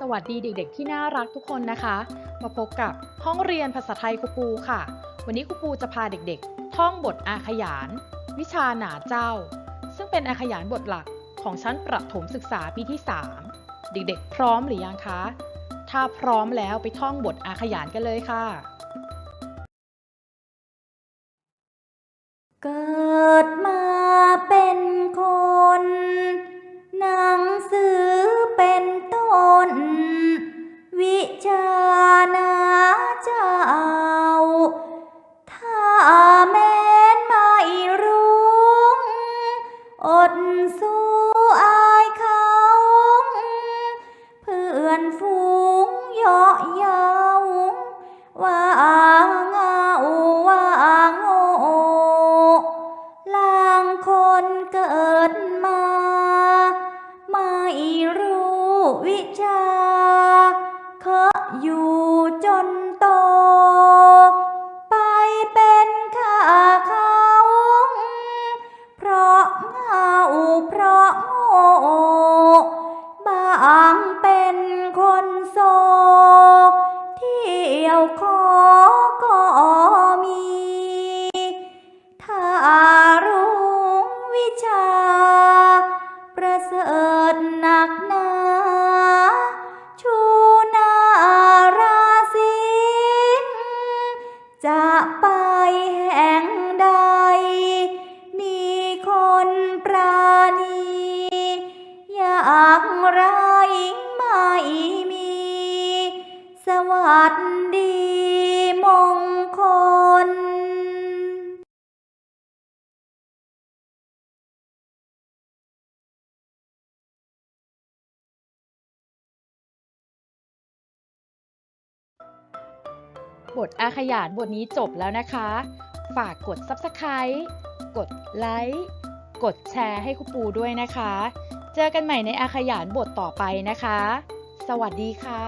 สวัสดีเด็ก ๆ ที่น่ารักทุกคนนะคะ มาพบกับห้องเรียนภาษาไทยครูปูค่ะ วันนี้ครูปูจะพาเด็กๆ ท่องบทอาขยาน วิชาหนาเจ้า ซึ่งเป็นอาขยานบทหลักของชั้นประถมศึกษาปีที่ 3 เด็กๆ พร้อมหรือยังคะ ถ้าพร้อมแล้วไปท่องบทอาขยานกันเลยค่ะเกิดมา สู้อายเขา เพื่อนฝูงเยาะเย้าว่าเงาว่าโง่ลางคนเกิดมา ไม่รู้วิชาเคอะอยู่ เพราะโง่บางเป็นคนโซ เที่ยวขอก็มี ถ้ารู้วิชา ประเสริฐหนักหนาชูนาราศีจะไปแห่งใด มีคนปรา ณี อยากไรไม่มี สวัสดีมงคลบทอาขยานบทนี้จบแล้วนะคะ ฝากกด Subscribe กดไลค์ กดแชร์ให้ครูปูด้วยนะคะ เจอกันใหม่ในอาขยานบทต่อไปนะคะ สวัสดีค่ะ